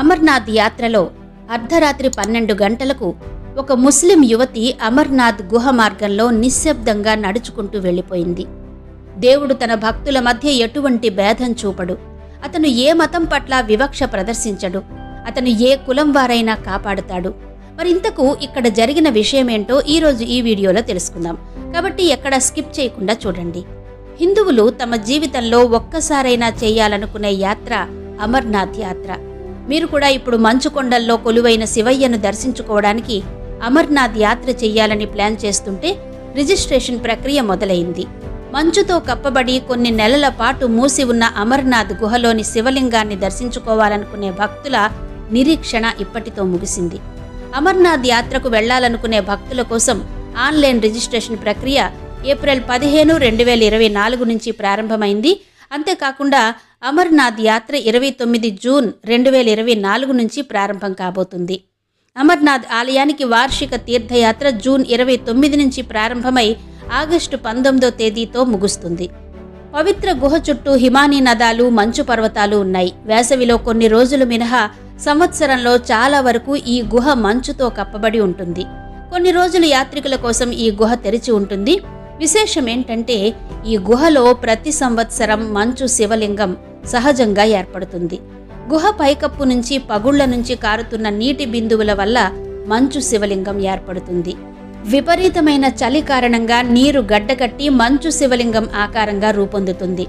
అమర్నాథ్ యాత్రలో అర్ధరాత్రి పన్నెండు గంటలకు ఒక ముస్లిం యువతి అమర్నాథ్ గుహ మార్గంలో నిశ్శబ్దంగా నడుచుకుంటూ వెళ్ళిపోయింది. దేవుడు తన భక్తుల మధ్య ఎటువంటి భేదం చూపడు. అతను ఏ మతం పట్ల వివక్ష ప్రదర్శించడు. అతను ఏ కులం వారైనా కాపాడుతాడు. మరింతకు ఇక్కడ జరిగిన విషయమేంటో ఈరోజు ఈ వీడియోలో తెలుసుకుందాం. కాబట్టి ఎక్కడ స్కిప్ చేయకుండా చూడండి. హిందువులు తమ జీవితంలో ఒక్కసారైనా చేయాలనుకునే యాత్ర అమర్నాథ్ యాత్ర. మీరు కూడా ఇప్పుడు మంచు కొండల్లో కొలువైన శివయ్యను దర్శించుకోవడానికి అమర్నాథ్ యాత్ర చెయ్యాలని ప్లాన్ చేస్తుంటే రిజిస్ట్రేషన్ ప్రక్రియ మొదలైంది. మంచుతో కప్పబడి కొన్ని నెలల పాటు మూసి ఉన్న అమర్నాథ్ గుహలోని శివలింగాన్ని దర్శించుకోవాలనుకునే భక్తుల నిరీక్షణ ఇప్పటితో ముగిసింది. అమర్నాథ్ యాత్రకు వెళ్ళాలనుకునే భక్తుల కోసం ఆన్లైన్ రిజిస్ట్రేషన్ ప్రక్రియ ఏప్రిల్ పదిహేను రెండు వేల ఇరవై నాలుగు నుంచి ప్రారంభమైంది. అంతేకాకుండా అమర్నాథ్ యాత్ర ఇరవై తొమ్మిది జూన్ రెండు వేల ఇరవై నాలుగు నుంచి ప్రారంభం కాబోతుంది. అమర్నాథ్ ఆలయానికి వార్షిక తీర్థయాత్ర జూన్ ఇరవై తొమ్మిది నుంచి ప్రారంభమై ఆగస్టు పంతొమ్మిదో తేదీతో ముగుస్తుంది. పవిత్ర గుహ చుట్టూ హిమానీ నదాలు మంచు పర్వతాలు ఉన్నాయి. వేసవిలో కొన్ని రోజులు మినహా సంవత్సరంలో చాలా వరకు ఈ గుహ మంచుతో కప్పబడి ఉంటుంది. కొన్ని రోజులు యాత్రికుల కోసం ఈ గుహ తెరిచి ఉంటుంది. విశేషం ఏంటంటే ఈ గుహలో ప్రతి సంవత్సరం మంచు శివలింగం సహజంగా ఏర్పడుతుంది. గుహ పైకప్పు నుంచి పగుళ్ళ నుంచి కారుతున్న నీటి బిందువుల వల్ల మంచు శివలింగం ఏర్పడుతుంది. విపరీతమైన చలి కారణంగా నీరు గడ్డకట్టి మంచు శివలింగం ఆకారంగా రూపొందుతుంది.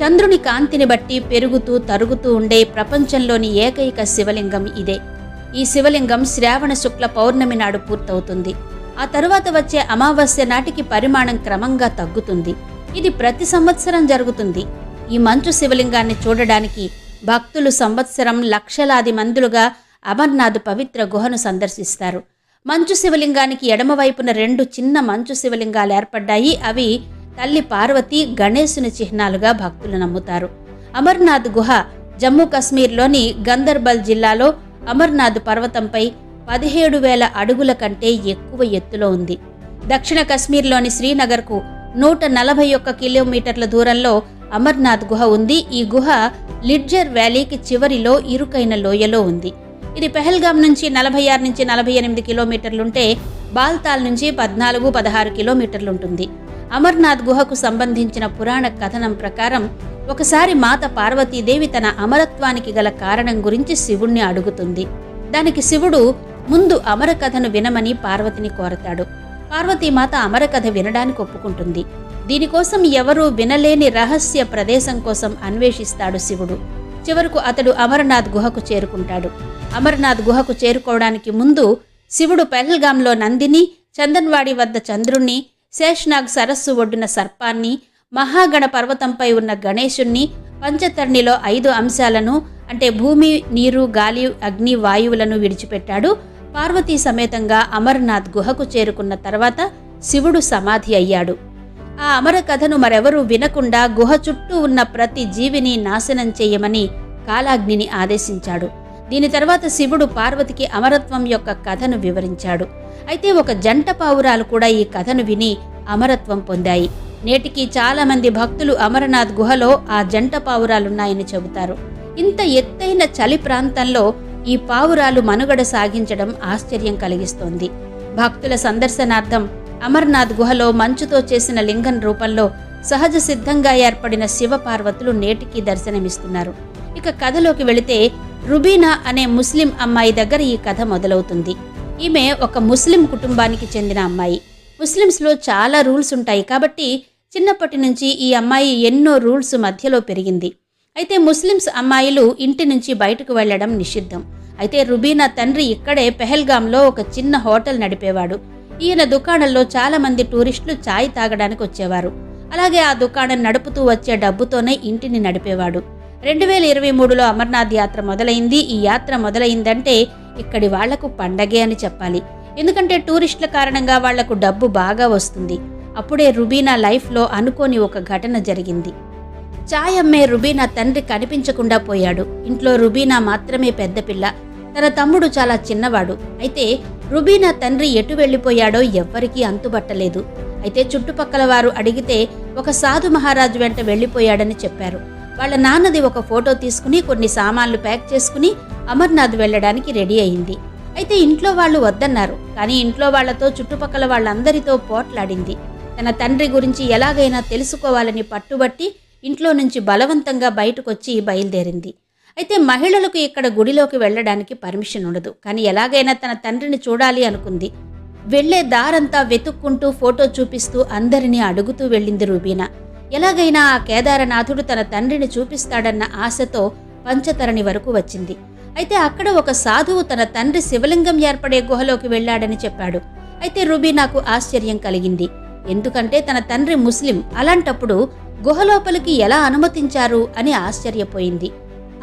చంద్రుని కాంతిని బట్టి పెరుగుతూ తరుగుతూ ఉండే ప్రపంచంలోని ఏకైక శివలింగం ఇదే. ఈ శివలింగం శ్రావణ శుక్ల పౌర్ణమి నాడు పూర్తవుతుంది. ఆ తరువాత వచ్చే అమావాస్య నాటికి పరిమాణం క్రమంగా తగ్గుతుంది. ఇది ప్రతి సంవత్సరం జరుగుతుంది. ఈ మంచు శివలింగాన్ని చూడడానికి భక్తులు సంవత్సరం లక్షలాది మందులుగా అమర్నాథ్ పవిత్ర గుహను సందర్శిస్తారు. మంచు శివలింగానికి ఎడమవైపున రెండు చిన్న మంచు శివలింగాలు ఏర్పడ్డాయి. అవి తల్లి పార్వతి గణేశుని చిహ్నాలుగా భక్తులు నమ్ముతారు. అమర్నాథ్ గుహ జమ్మూ కశ్మీర్లోని గందర్బల్ జిల్లాలో అమర్నాథ్ పర్వతంపై పదిహేడు వేల అడుగుల కంటే ఎక్కువ ఎత్తులో ఉంది. దక్షిణ కశ్మీర్లోని శ్రీనగర్కు నూట నలభై ఒక్క కిలోమీటర్ల దూరంలో అమర్నాథ్ గుహ ఉంది. ఈ గుహ లిడ్జర్ వ్యాలీకి చివరిలో ఇరుకైన లోయలో ఉంది. ఇది పెహల్గాం నుంచి నలభై ఆరు నుంచి నలభై ఎనిమిది కిలోమీటర్లుంటే బాల్తాల్ నుంచి పద్నాలుగు పదహారు కిలోమీటర్లుంటుంది. అమర్నాథ్ గుహకు సంబంధించిన పురాణ కథనం ప్రకారం ఒకసారి మాత పార్వతీదేవి తన అమరత్వానికి గల కారణం గురించి శివుణ్ణి అడుగుతుంది. దానికి శివుడు ముందు అమర కథను వినమని పార్వతిని కోరతాడు. పార్వతీమాత అమరకథ వినడానికి ఒప్పుకుంటుంది. దీనికోసం ఎవరూ వినలేని రహస్య ప్రదేశం కోసం అన్వేషిస్తాడు శివుడు. చివరకు అతడు అమరనాథ్ గుహకు చేరుకుంటాడు. అమరనాథ్ గుహకు చేరుకోవడానికి ముందు శివుడు పెహల్గాంలో నందిని చందన్వాడి వద్ద చంద్రుణ్ణి శేష్నాగ్ సరస్సు ఒడ్డున సర్పాన్ని మహాగణ పర్వతంపై ఉన్న గణేశుణ్ణి పంచతర్ణిలో ఐదు అంశాలను అంటే భూమి నీరు గాలి అగ్ని వాయువులను విడిచిపెట్టాడు. పార్వతీ సమేతంగా అమర్నాథ్ గుహకు చేరుకున్న తర్వాత శివుడు సమాధి అయ్యాడు. ఆ అమర కథను మరెవరూ వినకుండా గుహ చుట్టూ ఉన్న ప్రతి జీవిని నాశనం చేయమని కాలాగ్నిని ఆదేశించాడు. దీని తర్వాత శివుడు పార్వతికి అమరత్వం యొక్క కథను వివరించాడు. అయితే ఒక జంట పావురాలు కూడా ఈ కథను విని అమరత్వం పొందాయి. నేటికి చాలా మంది భక్తులు అమరనాథ్ గుహలో ఆ జంట పావురాలున్నాయని చెబుతారు. ఇంత ఎత్తైన చలి ప్రాంతంలో ఈ పావురాలు మనుగడ సాగించడం ఆశ్చర్యం కలిగిస్తోంది. భక్తుల సందర్శనార్థం అమర్నాథ్ గుహలో మంచుతో చేసిన లింగం రూపంలో సహజ సిద్ధంగా ఏర్పడిన శివపార్వతులు నేటికి దర్శనమిస్తున్నారు. ఇక కథలోకి వెళితే రుబీనా అనే ముస్లిం అమ్మాయి దగ్గర ఈ కథ మొదలవుతుంది. ఈమె ఒక ముస్లిం కుటుంబానికి చెందిన అమ్మాయి. ముస్లిమ్స్లో చాలా రూల్స్ ఉంటాయి కాబట్టి చిన్నప్పటి నుంచి ఈ అమ్మాయి ఎన్నో రూల్స్ మధ్యలో పెరిగింది. అయితే ముస్లిమ్స్ అమ్మాయిలు ఇంటి నుంచి బయటకు వెళ్ళడం నిషిద్ధం. అయితే రుబీనా తండ్రి ఇక్కడే పెహల్గాంలో ఒక చిన్న హోటల్ నడిపేవాడు. ఈయన దుకాణంలో చాలా మంది టూరిస్టులు ఛాయ్ తాగడానికి వచ్చేవారు. అలాగే ఆ దుకాణం నడుపుతూ వచ్చే డబ్బుతోనే ఇంటిని నడిపేవాడు. రెండు వేల ఇరవై మూడులో అమర్నాథ్ యాత్ర మొదలైంది. ఈ యాత్ర మొదలైందంటే ఇక్కడి వాళ్ళకు పండగే అని చెప్పాలి. ఎందుకంటే టూరిస్టుల కారణంగా వాళ్ళకు డబ్బు బాగా వస్తుంది. అప్పుడే రుబీనా లైఫ్లో అనుకోని ఒక ఘటన జరిగింది. చాయ్ అమ్మే రుబీనా తండ్రి కనిపించకుండా పోయాడు. ఇంట్లో రుబీనా మాత్రమే పెద్ద పిల్ల. తన తమ్ముడు చాలా చిన్నవాడు. అయితే రుబీనా తండ్రి ఎటు వెళ్ళిపోయాడో ఎవ్వరికీ అంతుబట్టలేదు. అయితే చుట్టుపక్కల వారు అడిగితే ఒక సాధు మహారాజు వెంట వెళ్ళిపోయాడని చెప్పారు. వాళ్ళ నాన్నది ఒక ఫోటో తీసుకుని కొన్ని సామాన్లు ప్యాక్ చేసుకుని అమర్నాథ్ వెళ్ళడానికి రెడీ అయింది. అయితే ఇంట్లో వాళ్ళు వద్దన్నారు. కానీ ఇంట్లో వాళ్ళతో చుట్టుపక్కల వాళ్ళందరితో పోట్లాడింది. తన తండ్రి గురించి ఎలాగైనా తెలుసుకోవాలని పట్టుబట్టి ఇంట్లో నుంచి బలవంతంగా బయటకొచ్చి బయలుదేరింది. అయితే మహిళలకు ఇక్కడ గుడిలోకి వెళ్ళడానికి పర్మిషన్ ఉండదు. కానీ ఎలాగైనా తన తండ్రిని చూడాలి అనుకుంది. వెళ్ళే దారంతా వెతుక్కుంటూ ఫోటో చూపిస్తూ అందరినీ అడుగుతూ వెళ్ళింది రూబీనా. ఎలాగైనా ఆ కేదారనాథుడు తన తండ్రిని చూపిస్తాడన్న ఆశతో పంచతరణి వరకు వచ్చింది. అయితే అక్కడ ఒక సాధువు తన తండ్రి శివలింగం ఏర్పడే గుహలోకి వెళ్ళాడని చెప్పాడు. అయితే రుబీనాకు ఆశ్చర్యం కలిగింది. ఎందుకంటే తన తండ్రి ముస్లిం. అలాంటప్పుడు గుహలోపలికి ఎలా అనుమతించారు అని ఆశ్చర్యపోయింది.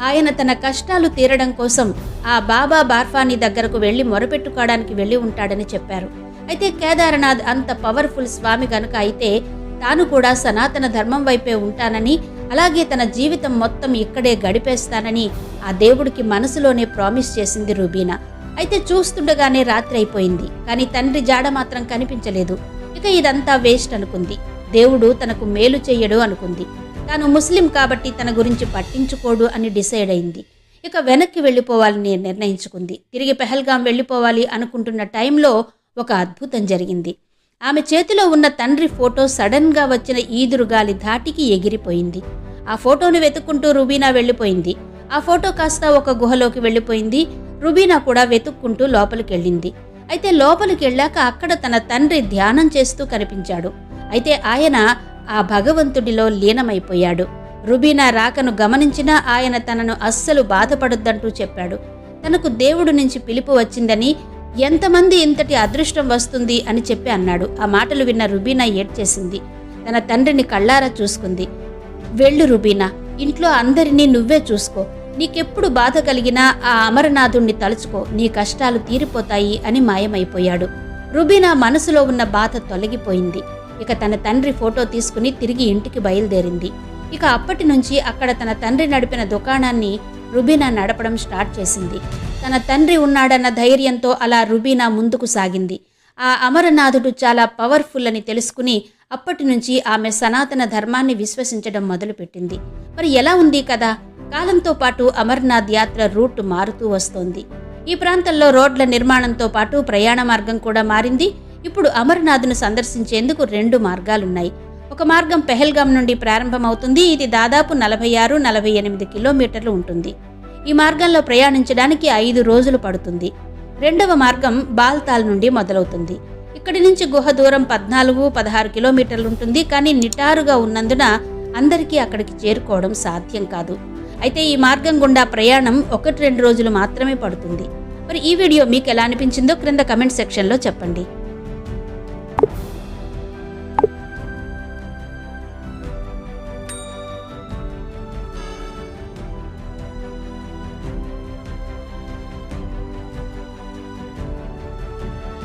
ఆయన తన కష్టాలు తీరడం కోసం ఆ బాబా బార్ఫానీ దగ్గరకు వెళ్ళి మొరపెట్టుకోవడానికి వెళ్ళి ఉంటాడని చెప్పారు. అయితే కేదారనాథ్ అంత పవర్ఫుల్ స్వామి గనుక అయితే తాను కూడా సనాతన ధర్మం వైపే ఉంటానని అలాగే తన జీవితం మొత్తం ఇక్కడే గడిపేస్తానని ఆ దేవుడికి మనసులోనే ప్రామిస్ చేసింది రూబీనా. అయితే చూస్తుండగానే రాత్రి అయిపోయింది. కానీ తండ్రి జాడ మాత్రం కనిపించలేదు. ఇక ఇదంతా వేస్ట్ అనుకుంది. దేవుడు తనకు మేలు చేయడు అనుకుంది. తాను ముస్లిం కాబట్టి తన గురించి పట్టించుకోడు అని డిసైడ్ అయింది. ఇక వెనక్కి వెళ్ళిపోవాలని నిర్ణయించుకుంది. తిరిగి పెహల్గాం వెళ్ళిపోవాలి అనుకుంటున్న టైంలో ఒక అద్భుతం జరిగింది. ఆమె చేతిలో ఉన్న తండ్రి ఫోటో సడన్గా వచ్చిన ఈదురుగాలి ధాటికి ఎగిరిపోయింది. ఆ ఫోటోను వెతుక్కుంటూ రుబీనా వెళ్ళిపోయింది. ఆ ఫోటో కాస్త ఒక గుహలోకి వెళ్ళిపోయింది. రుబీనా కూడా వెతుక్కుంటూ లోపలికి వెళ్ళింది అయితే లోపలికి వెళ్ళాక అక్కడ తన తండ్రి ధ్యానం చేస్తూ కనిపించాడు. అయితే ఆయన ఆ భగవంతుడిలో లీనమైపోయాడు. రుబీనా రాకను గమనించినా ఆయన తనను అస్సలు బాధపడొద్దంటూ చెప్పాడు. తనకు దేవుడు నుంచి పిలుపు వచ్చిందని ఎంతమంది ఇంతటి అదృష్టం వస్తుంది అని చెప్పి అన్నాడు. ఆ మాటలు విన్న రుబీనా ఏడ్చేసింది. తన తండ్రిని కళ్ళారా చూసుకుంది. వెళ్ళు రుబీనా ఇంట్లో అందరినీ నువ్వే చూసుకో. నీకెప్పుడు బాధ కలిగినా ఆ అమరనాథుణ్ణి తలుచుకో. నీ కష్టాలు తీరిపోతాయి అని మాయమైపోయాడు. రుబీనా మనసులో ఉన్న బాధ తొలగిపోయింది. ఇక తన తండ్రి ఫోటో తీసుకుని తిరిగి ఇంటికి బయలుదేరింది. ఇక అప్పటి నుంచి అక్కడ తన తండ్రి నడిపిన దుకాణాన్ని రుబీనా నడపడం స్టార్ట్ చేసింది. తన తండ్రి ఉన్నాడన్న ధైర్యంతో అలా రుబీనా ముందుకు సాగింది. ఆ అమరనాథుడు చాలా పవర్ఫుల్ అని తెలుసుకుని అప్పటి నుంచి ఆమె సనాతన ధర్మాన్ని విశ్వసించడం మొదలుపెట్టింది. మరి ఎలా ఉంది కదా కాలంతో పాటు అమర్నాథ్ యాత్ర రూట్ మారుతూ వస్తోంది. ఈ ప్రాంతంలో రోడ్ల నిర్మాణంతో పాటు ప్రయాణ మార్గం కూడా మారింది. ఇప్పుడు అమర్నాథ్ను సందర్శించేందుకు రెండు మార్గాలున్నాయి. ఒక మార్గం పెహల్గాం నుండి ప్రారంభమవుతుంది. ఇది దాదాపు నలభై ఆరు నలభై ఎనిమిది కిలోమీటర్లు ఉంటుంది. ఈ మార్గంలో ప్రయాణించడానికి ఐదు రోజులు పడుతుంది. రెండవ మార్గం బాల్తాల్ నుండి మొదలవుతుంది. ఇక్కడి నుంచి గుహ దూరం పద్నాలుగు పదహారు కిలోమీటర్లు ఉంటుంది. కానీ నిటారుగా ఉన్నందున అందరికీ అక్కడికి చేరుకోవడం సాధ్యం కాదు. అయితే ఈ మార్గం గుండా ప్రయాణం ఒకటి రెండు రోజులు మాత్రమే పడుతుంది. మరి ఈ వీడియో మీకు ఎలా అనిపించిందో క్రింద కమెంట్ సెక్షన్లో చెప్పండి.